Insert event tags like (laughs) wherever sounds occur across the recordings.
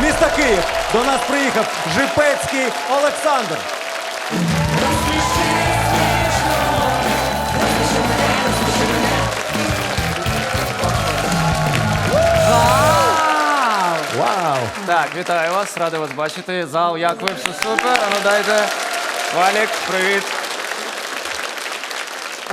Київ. До нас приїхав Жипецький Олександр. Вау! Вау! Так, вітаю вас, радий вас бачити. Зал, як ви? Все супер. А ну дайте. Валік, привіт.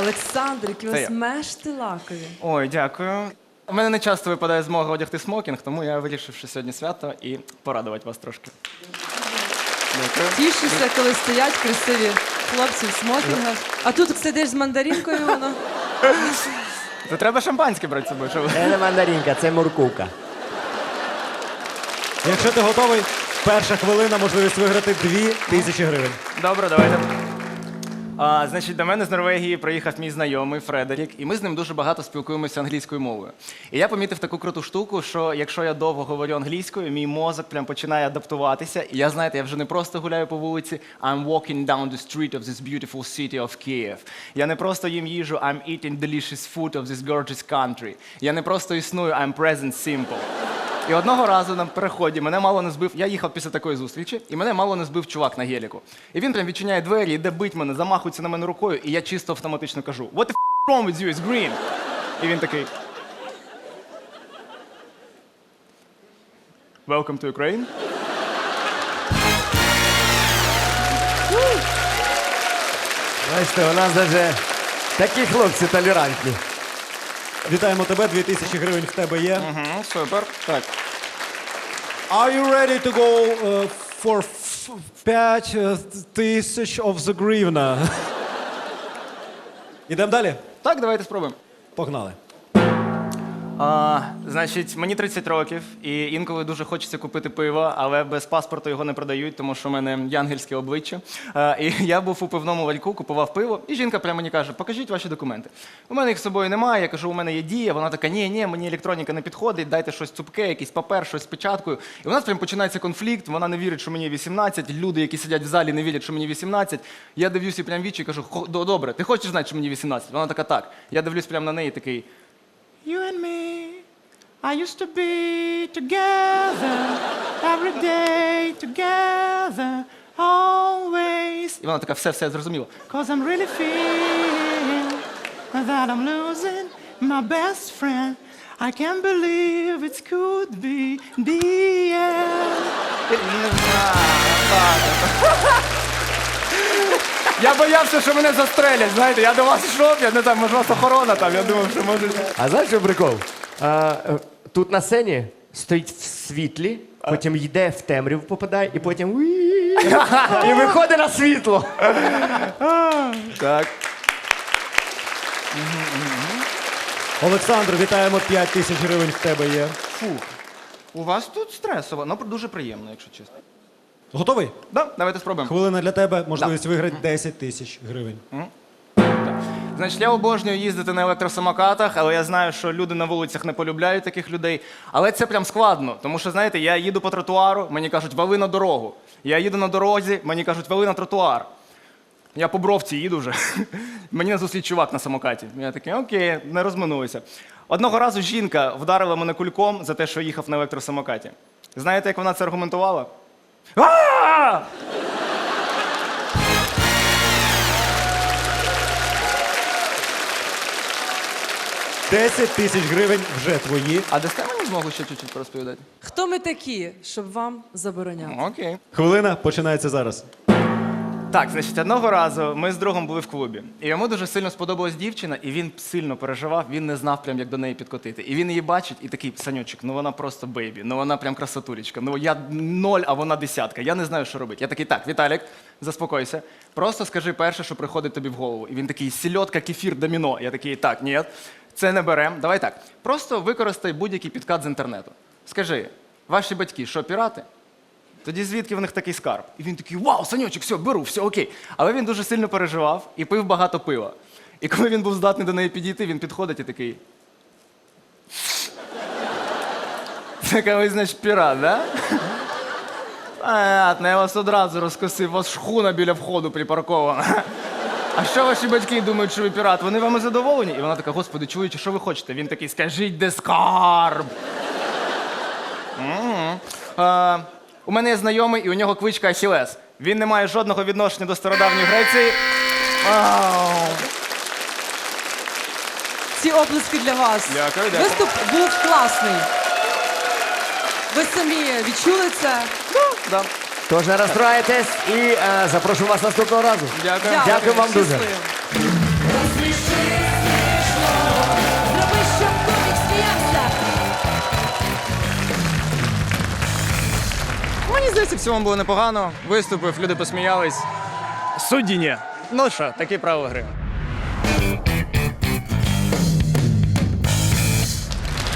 Олександр, які у Це вас я. мешти лакові. Ой, дякую. У мене не часто випадає змога одягти смокінг, тому я вирішив, що сьогодні свято і порадувати вас трошки. Дякую. Тішуся, коли стоять красиві хлопці в смокінгах. А тут сидиш з мандаринкою, воно. То треба шампанське брати з собою. Щоб... Це не мандаринка, це моркука. Якщо ти готовий, перша хвилина можливість виграти 2 тисячі гривень. Добре, давайте. А, значить, до мене з Норвегії приїхав мій знайомий Фредерік, і ми з ним дуже багато спілкуємося англійською мовою. І я помітив таку круту штуку, що якщо я довго говорю англійською, мій мозок прям починає адаптуватися. І я знаєте, я вже не просто гуляю по вулиці, I'm walking down the street of this beautiful city of Kiev. Я не просто їм їжу, I'm eating delicious food of this gorgeous country. Я не просто існую, I'm present simple. І одного разу на переході мене мало не збив. Я їхав після такої зустрічі, і мене мало не збив чувак на геліку. І він прям відчиняє двері, іде бить мене, замахується на мене рукою, і я чисто автоматично кажу: What the f*** wrong with you? It's green. І він такий. Welcome to Ukraine. Бачите, у нас навіть такі хлопці толерантні. Вітаємо тебе, 2 тисячі гривень в тебе є. Угу, супер. Так. Are you ready to go uh, for 5 тисяч of the гривна? (laughs) Ідемо далі? Так, давайте спробуємо. Погнали. А, значить, мені 30 років, і інколи дуже хочеться купити пиво, але без паспорту його не продають, тому що в мене янгельське обличчя. А, і (laughs) я був у пивному ларьку, купував пиво, і жінка прямо мені каже: покажіть ваші документи. У мене їх з собою немає. Я кажу, у мене є дія. Вона така, ні, ні, мені електроніка не підходить, дайте щось цупке, якийсь папер, щось з печаткою. І у нас прям починається конфлікт. Вона не вірить, що мені 18. Люди, які сидять в залі, не вірять, що мені 18. Я дивлюся прямо вічі і кажу, «Хо- добре, ти хочеш знати, що мені 18? Вона така, так. Я дивлюсь прямо на неї такий. You and me, I used to be together, every day together, always. І вона така, все, все, зрозуміло. Cause I'm really feel that I'm losing my best friend. I can't believe it could be the end. Не знаю, Я боявся, що мене застрелять, знаєте, я до вас йшов, я не знаю, може у вас охорона там, я думав, що може. А знаєш, що прикол? А, е, тут на сцені стоїть в світлі, потім йде в темряву, попадає, і потім і виходить на світло. Так. Олександр, вітаємо 5 тисяч гривень в тебе є. Фух. У вас тут стресово, ну дуже приємно, якщо чесно. Готовий? Да, давайте спробуємо. Хвилина для тебе, можливість виграти 10 тисяч гривень. Значить, я обожнюю їздити на електросамокатах, але я знаю, що люди на вулицях не полюбляють таких людей. Але це прям складно, тому що, знаєте, я їду по тротуару, мені кажуть, вали на дорогу. Я їду на дорозі, мені кажуть, вали на тротуар. Я по бровці їду вже. (laughs) Мені назустріч чувак на самокаті. Я такий, окей, не розминулися. Одного разу жінка вдарила мене кульком за те, що їхав на електросамокаті. Знаєте, як вона це аргументувала? А! 10 тисяч гривень вже твої. А дасте мені змогу ще чуть-чуть порозповідати? Хто ми такі, щоб вам забороняти? Окей. Хвилина починається зараз. Так, значить, одного разу ми з другом були в клубі, і йому дуже сильно сподобалась дівчина, і він сильно переживав, він не знав прям, як до неї підкотити. І він її бачить, і такий санючок, ну вона просто бейбі, ну вона прям красотулечка. Ну я ноль, а вона десятка. Я не знаю, що робити. Я такий, так, Віталік, заспокойся. Просто скажи перше, що приходить тобі в голову. І він такий сільотка, кефір, доміно. Я такий, так, ні, це не берем. Давай так. Просто використай будь-який підкат з інтернету. Скажи, ваші батьки, що пірати? Тоді звідки в них такий скарб? І він такий, вау, санючок, все, беру, все окей. Але він дуже сильно переживав і пив багато пива. І коли він був здатний до неї підійти, він підходить і такий. Це коли, значить, пірат, да? Понятно, я вас одразу розкосив, у вас шхуна біля входу припаркована. А що ваші батьки думають, що ви пірат? Вони вами задоволені? І вона така, господи, чуючи, що ви хочете? Він такий, скажіть, де скарб? У мене є знайомий, і у нього кличка Ахілес. Він не має жодного відношення до стародавньої Греції. Вау! Ці оплески для вас. Дякую, дякую. Виступ був класний. Ви самі відчули це. Да. Тож не розстраєтесь і е, запрошую вас наступного разу. Дякую. Дякую вам дуже. Щасливо. Здається, в цілому було непогано. Виступив, люди посміялись. Судді ні. Ну що, такі правила гри.